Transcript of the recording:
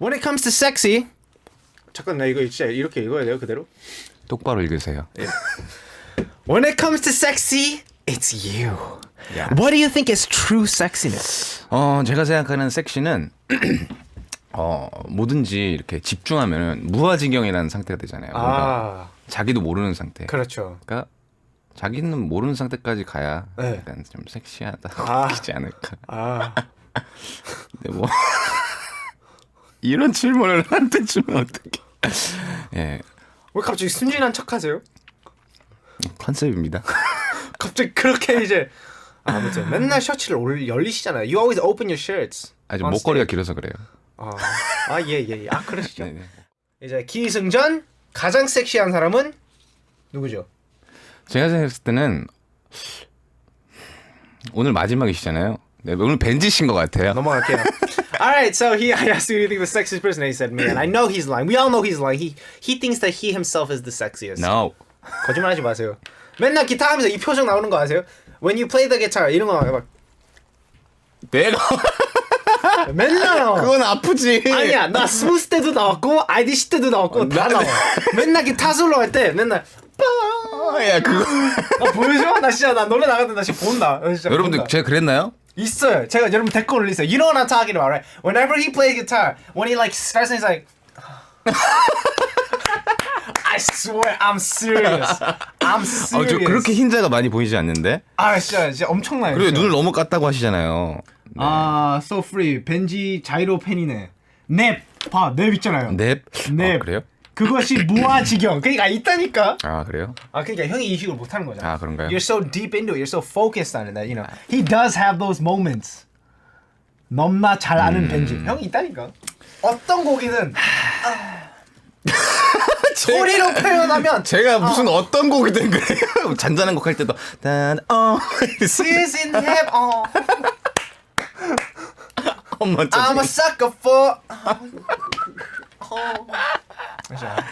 When it comes to sexy. 잠깐 나 이거 진짜 이렇게 읽어야 돼요 그대로. 똑바로 읽으세요. When it comes to sexy, it's you. 야. What do you think is true sexiness? 어, 제가 생각하는 섹시는 어, 뭐든지 이렇게 집중하면 무아지경이라는 상태가 되잖아요. 뭔가 아, 자기도 모르는 상태. 그렇죠. 그러니까 자기는 모르는 상태까지 가야 네. 약간 좀 섹시하다 아. 느끼지 않을까. 아, 근데 뭐 이런 질문을 한테 주면 어떡해. 예, 왜 갑자기 순진한 척 하세요? 컨셉입니다. 갑자기 그렇게 이제 아, 아무튼 맨날 셔츠를 올, 열리시잖아요. You always open your shirts. 아직 목걸이가. 길어서 그래요. 아, 아, 예, 예, 예. 아, 그러시죠. 네, 네. 이제 기승전 가장 섹시한 사람은 누구죠? 제가 생각했을 때는 오늘 마지막이시잖아요. 네, 오늘 벤지신 것 같아요. 넘어갈게요. Alright, so he I asked who do you think the sexiest person. And he said me, and I know he's lying. We all know he's lying. He he thinks that he himself is the sexiest. No. 거짓말하지 마세요. 맨날 기타 하면서 이 표정 나오는 거 아세요? When you play the guitar 이런 거막 내가 맨날 나와. 그건 아프지. 아니야, 나 스무스 때도 나왔고 IDC 때도 나왔고 다 나- 나와. 맨날 기타 솔로 할 때 맨날 어, 야 그거. 아 보여줘? 나 진짜 나 노래 나가는데 나 지금 본다. 나 진짜 여러분들 본다. 제가 그랬나요? 있어요. 제가 여러분 댓글 올리세요. You know what I'm talking about, right? Whenever he plays guitar, when he like starts, he's like, I swear, I'm serious. I'm 어, serious. 저 그렇게 흰자가 많이 보이지 않는데. 아 진짜 진짜 엄청나요. 그리고 진짜. 눈을 너무 깠다고 하시잖아요. 아, so free. 벤지 자이로 팬이네. 넵. 봐, 넵 있잖아요. 넵. 넵. 어, 그래요? 그것이 무아지경. 그러니까 있다니까. 아 그래요? 아 그러니까 형이 인식을 못 하는 거잖아. 아, 그런가요? You're so deep into it. You're so focused on it that you know. He does have those moments. 넘나 잘 아는 음. 벤지. 형이 있다니까. 어떤 곡이든 소리로 표현하면 제가 무슨 어. 떤 곡이 된 거예요? 잔잔한 곡 할 때도 단어 Is in heaven. 어. 엄마 I'm a sucker for. 어. 没啥，